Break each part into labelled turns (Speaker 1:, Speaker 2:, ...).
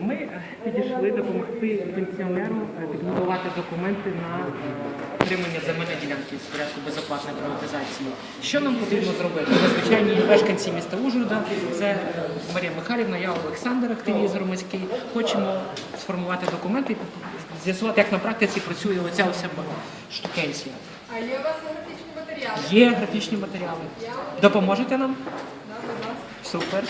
Speaker 1: Ми підійшли допомогти пенсіонеру е, підготувати документи на отримання земельної ділянки в порядку безоплатної приватизації. Що нам потрібно зробити? Ми звичайні мешканці міста Ужгорода, це е, Марія Михайлівна, я Олександр, активіст громадський. Хочемо сформувати документи, і з'ясувати, як на практиці працює оця ось штукенція.
Speaker 2: А є у вас графічні матеріали?
Speaker 1: Є графічні матеріали. Допоможете нам? Супер.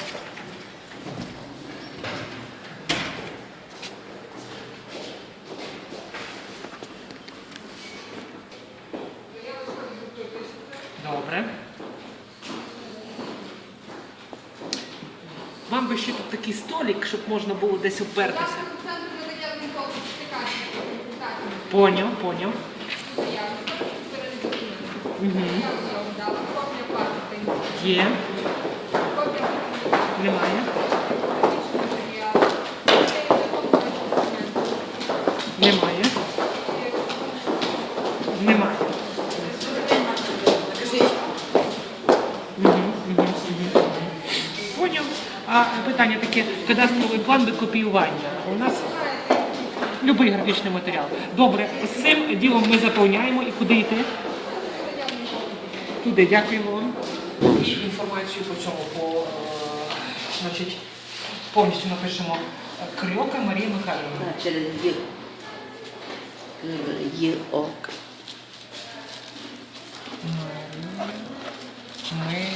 Speaker 1: Добре. Вам би ще тут такий столик, щоб можна було десь упертися. Поняв, поняв. Угу. Є,
Speaker 2: Копія
Speaker 1: немає.
Speaker 2: графічні матеріали. Це є законний документ.
Speaker 1: Немає. Немає. Мгм, мгм, мгм. Поняв. А питання таке, кадастровий план до копіювання. У нас будь-який графічний матеріал. Добре, з цим ділом ми заповняємо і куди йти? Туди, дякуємо вам. І інформацію по цьому, по, е, значить, повністю напишемо Крьока Марія Михайлівна.
Speaker 3: Через Є. Є.
Speaker 1: Ми